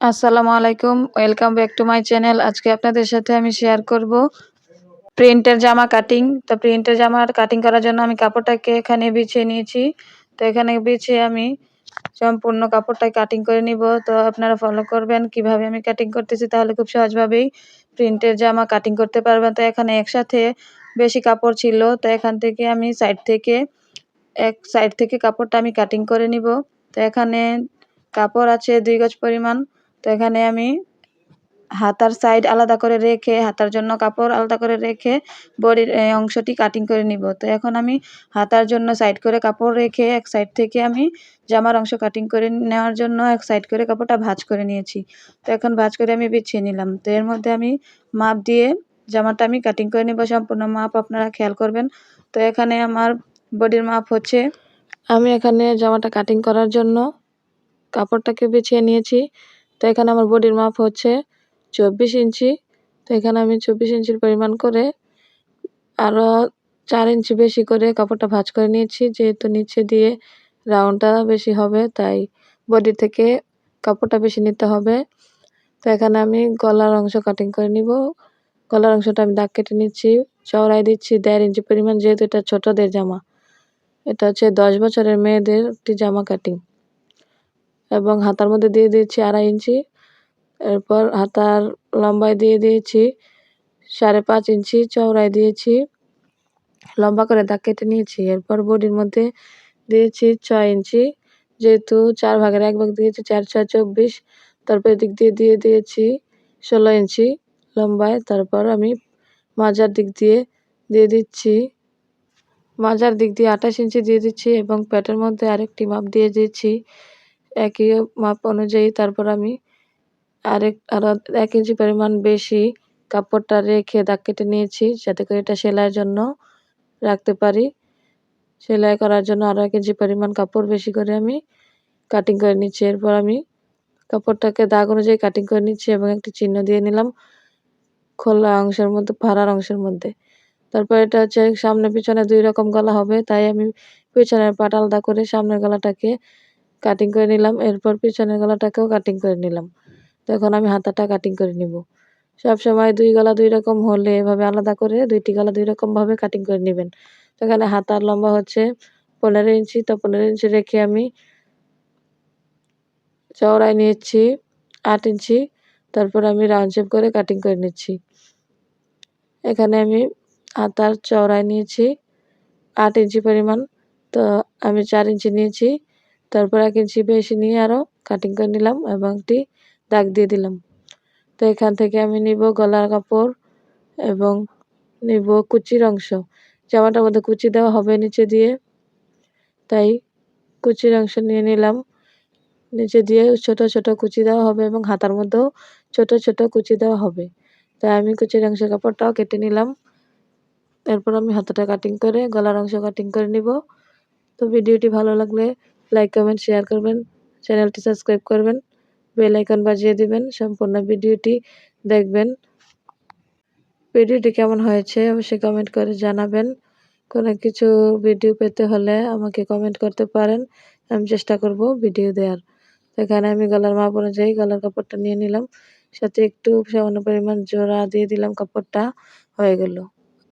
আসসালামু আলাইকুম, welcome back to my channel. আজকে আপনাদের সাথে আমি শেয়ার করব প্রিন্টের জামা কাটিং। তো প্রিন্টের জামার কাটিং করার জন্য আমি কাপড়টাকে এখানে বিছিয়ে নিয়েছি। তো এখানে বিছিয়ে আমি সম্পূর্ণ কাপড়টাই কাটিং করে নিব। তো আপনারা ফলো করবেন কীভাবে আমি কাটিং করতেছি তাহলে খুব সহজভাবেই প্রিন্টের জামা কাটিং করতে পারবেন। তো এখানে একসাথে বেশি কাপড় ছিল। তো এখান থেকে আমি সাইড থেকে, এক সাইড থেকে কাপড়টা আমি কাটিং করে নিব। তো এখানে কাপড় আছে দুই গজ পরিমাণ। তো এখানে আমি হাতার সাইড আলাদা করে রেখে, হাতার জন্য কাপড় আলাদা করে রেখে, বডির অংশটি কাটিং করে নিব। তো এখন আমি হাতার জন্য সাইড করে কাপড় রেখে এক সাইড থেকে আমি জামার অংশ কাটিং করে নেওয়ার জন্য এক সাইড করে কাপড়টা ভাঁজ করে নিয়েছি। তো এখন ভাঁজ করে আমি বিছিয়ে নিলাম। তো এর মধ্যে আমি মাপ দিয়ে জামাটা আমি কাটিং করে নিব। সম্পূর্ণ মাপ আপনারা খেয়াল করবেন। তো এখানে আমার বডির মাপ হচ্ছে, আমি এখানে জামাটা কাটিং করার জন্য কাপড়টাকে বিছিয়ে নিয়েছি। তো এখানে আমার বডির মাপ হচ্ছে চব্বিশ ইঞ্চি। তো এখানে আমি চব্বিশ ইঞ্চির পরিমাণ করে আরও চার ইঞ্চি বেশি করে কাপড়টা ভাঁজ করে নিয়েছি। যেহেতু নিচে দিয়ে রাউন্ডটা বেশি হবে, তাই বডি থেকে কাপড়টা বেশি নিতে হবে। তো এখানে আমি গলার অংশ কাটিং করে নিব। গলার অংশটা আমি দাগ কেটে নিচ্ছি চওড়াই দিচ্ছি দেড় ইঞ্চি পরিমাণ, যেহেতু এটা ছোটদের জামা। এটা হচ্ছে দশ বছরের মেয়েদের একটি জামা কাটিং এবং হাতার মধ্যে দিয়ে দিয়েছি আড়াই ইঞ্চি। এরপর হাতার লম্বায় দিয়ে দিয়েছি সাড়ে পাঁচ ইঞ্চি চওড়ায় দিয়েছি। লম্বা করে দাগ কেটে নিয়েছি। এরপর বডির মধ্যে দিয়েছি ছয় ইঞ্চি। যেহেতু চার ভাগের এক ভাগ দিয়েছি, চার, ছয়, চব্বিশ। তারপর এদিক দিয়ে দিয়ে দিয়েছি ষোলো ইঞ্চি লম্বায়। তারপর আমি মাজার দিক দিয়ে দিয়ে দিচ্ছি। মাজার দিক দিয়ে আঠাশ ইঞ্চি দিয়ে দিচ্ছি এবং প্যাটের মধ্যে আরেকটি মাপ দিয়ে দিচ্ছি একই মাপ অনুযায়ী তারপর আমি আরেক আরও এক ইঞ্চি পরিমাণ বেশি কাপড়টা রেখে দাগ কেটে নিয়েছি যাতে করে এটা সেলাইয়ের জন্য রাখতে পারি। সেলাই করার জন্য আরও এক ইঞ্চি পরিমাণ কাপড় বেশি করে আমি কাটিং করে নিচ্ছি। এরপর আমি কাপড়টাকে দাগ অনুযায়ী কাটিং করে নিচ্ছি এবং একটি চিহ্ন দিয়ে নিলাম খোলা অংশের মধ্যে ফাড়ার অংশের মধ্যে। তারপর এটা হচ্ছে সামনে পিছনে দুই রকম গলা হবে, তাই আমি পিছনের পাট আলাদা করে সামনের গলাটাকে কাটিং করে নিলাম, এরপর পিছনের গলাটাকেও কাটিং করে নিলাম। তখন আমি হাতাটা কাটিং করে নিব। সব সময় দুই গলা দুই রকম হলে এভাবে আলাদা করে দুইটি গলা দুই রকমভাবে কাটিং করে নেবেন। এখানে হাতার লম্বা হচ্ছে পনেরো ইঞ্চি, তো পনেরো ইঞ্চি রেখে আমি চওড়ায় নিয়েছি আট ইঞ্চি, তারপর আমি রাউন্ড শেপ করে কাটিং করে নিচ্ছি। এখানে আমি হাতার চওড়ায় নিয়েছি আট ইঞ্চি পরিমাণ, তো আমি চার ইঞ্চি নিয়েছি। তারপর এক ইঞ্চি বেশি নিয়ে আরও কাটিং করে নিলাম এবং একটি দাগ দিয়ে দিলাম। তো এখান থেকে আমি নিব গলার কাপড় এবং নিব কুচির অংশ। জামাটার মধ্যে কুচি দেওয়া হবে নিচে দিয়ে। তাই কুচির অংশ নিয়ে নিলাম। নিচে দিয়ে ছোট ছোট কুচি দেওয়া হবে এবং হাতার মধ্যেও ছোট ছোট কুচি দেওয়া হবে। তাই আমি কুচির অংশের কাপড়টাও কেটে নিলাম। এরপর আমি হাতাটা কাটিং করে গলার অংশ কাটিং করে নিব। তো ভিডিওটি ভালো লাগলে লাইক কমেন্ট শেয়ার করবেন। চ্যানেলটি সাবস্ক্রাইব করবেন। বেল আইকন বাজিয়ে দিবেন। সম্পূর্ণ ভিডিওটি দেখবেন। ভিডিওটি কেমন হয়েছে অবশ্যই কমেন্ট করে জানাবেন। কোনো কিছু ভিডিও পেতে হলে আমাকে কমেন্ট করতে পারেন। আমি চেষ্টা করব ভিডিও দেওয়ার এখানে আমি গলার মাপ অনুযায়ী গলার কাপড়টা নিয়ে নিলাম। সাথে একটু সামান্য পরিমাণ জোড়া দিয়ে দিলাম কাপড়টা। হয়ে গেল।